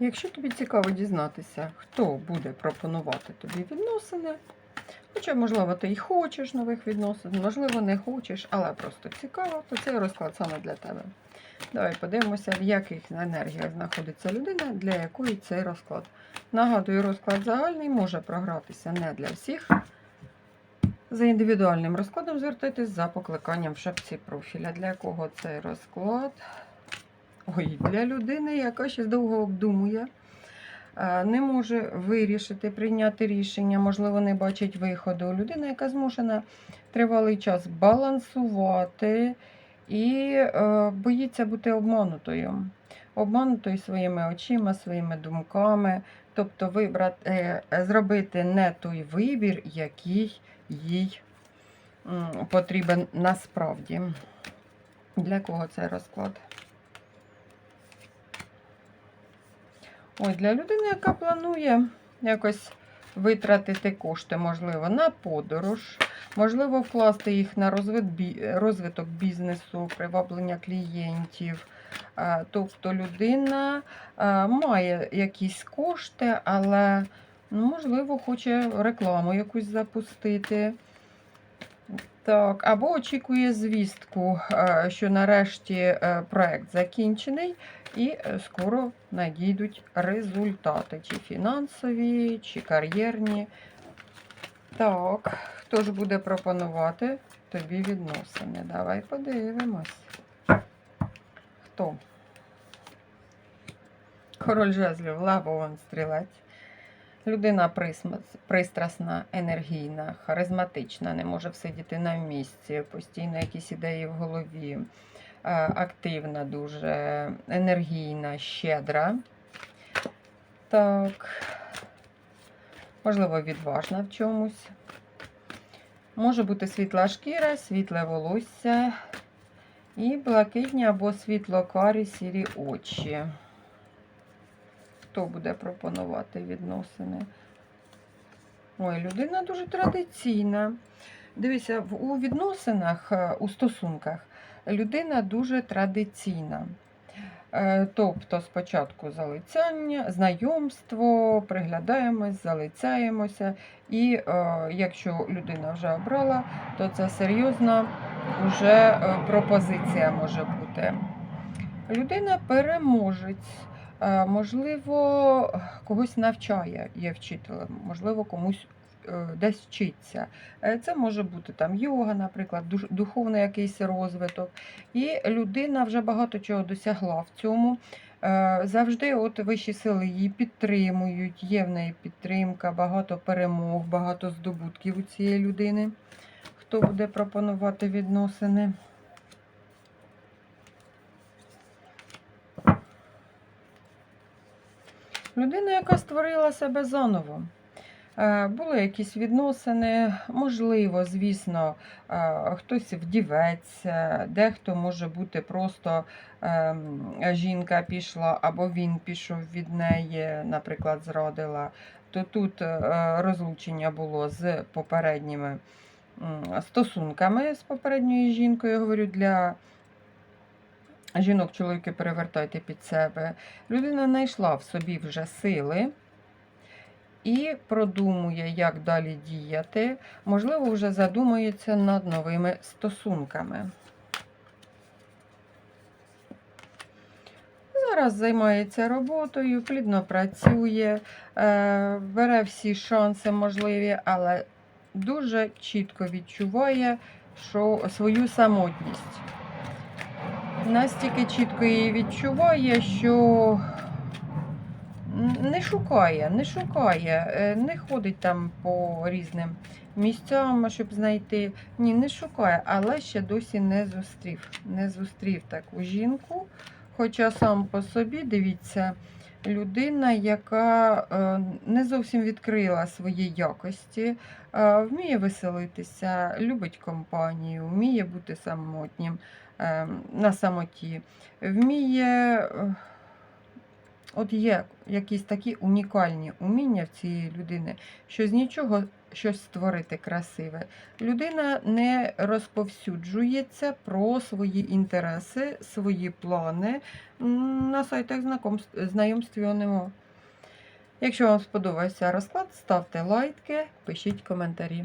Якщо тобі цікаво дізнатися, хто буде пропонувати тобі відносини, хоча, можливо, ти й хочеш нових відносин, можливо, не хочеш, але просто цікаво, то цей розклад саме для тебе. Давай подивимося, в яких енергіях знаходиться людина, для якої цей розклад. Нагадую, розклад загальний може програтися не для всіх. За індивідуальним розкладом звертайтесь за покликанням в шапці профіля. Для кого цей розклад? Ой, для людини, яка ще довго обдумує, е, не може вирішити, прийняти рішення, можливо, не бачить виходу. Людина, яка змушена тривалий час балансувати і е, боїться бути обманутою. Обманутою своїми очима, своїми думками. Тобто вибрати, е, зробити не той вибір, який їй потрібен насправді. Для кого цей розклад? Ой, для людини, яка планує якось витратити кошти, можливо, на подорож, можливо, вкласти їх на розвиток бізнесу, приваблення клієнтів. Тобто людина має якісь кошти, але, ну, можливо, хоче рекламу якусь запустити. Так, або очікує звістку, е, що нарешті е, проект закінчений, і е, скоро надійдуть результати, чи фінансові, чи кар'єрні. Так, хто ж буде пропонувати тобі відносини? Давай подивимось. Хто? Король жезлів, лавован стрілець. Людина пристрасна, енергійна, харизматична, не може всидіти на місці, постійно якісь ідеї в голові, е, активна, дуже енергійна, щедра. Так, можливо, відважна в чомусь. Може бути світла шкіра, світле волосся і блакитні або світло-карі сірі очі. Хто буде пропонувати відносини? Ой, людина дуже традиційна. Дивіться, у відносинах, е, у стосунках людина дуже традиційна. Е, Тобто спочатку залицяння, знайомство, приглядаємось, залицяємося. І е, якщо людина вже обрала, то це серйозна вже е, пропозиція може бути. Людина переможець. Е, Можливо, когось навчає, є вчителем, можливо, комусь е, десь вчиться. Е, Це може бути там йога, наприклад, духовний якийсь розвиток. І людина вже багато чого досягла в цьому. Завжди от вищі сили її підтримують, є в неї підтримка, багато перемог, багато здобутків у цієї людини. Хто буде пропонувати відносини? Людина, яка створила себе заново. Е, Були якісь відносини, можливо, звісно, е, хтось вдіветься, дехто може бути просто ем, жінка пішла, або він пішов від неї, наприклад, зрадила. То тут е, розлучення було з попередніми стосунками з попередньою жінкою. Я говорю для жінок, чоловіки перевертайте під себе. Людина знайшла в собі вже сили і продумує, як далі діяти. Можливо, вже задумується над новими стосунками. Зараз займається роботою, плідно працює, е, бере всі шанси можливі, але дуже чітко відчуває що свою самотність. Настільки чітко її відчуває, що не шукає, не шукає, е, не ходить там по різним місцям, щоб знайти. Ні, не шукає, але ще досі не зустрів. Не зустрів таку жінку. Хоча сам по собі, дивіться, людина, яка е, не зовсім відкрила свої якості, е, вміє веселитися, любить компанію, вміє бути самотнім на самоті, вміє е, От є якісь такі унікальні уміння в цієї людини, що з нічого щось створити красиве. Людина не розповсюджується про свої інтереси, свої плани на сайтах знайомств його. Якщо вам сподобався розклад, ставте лайки, пишіть коментарі.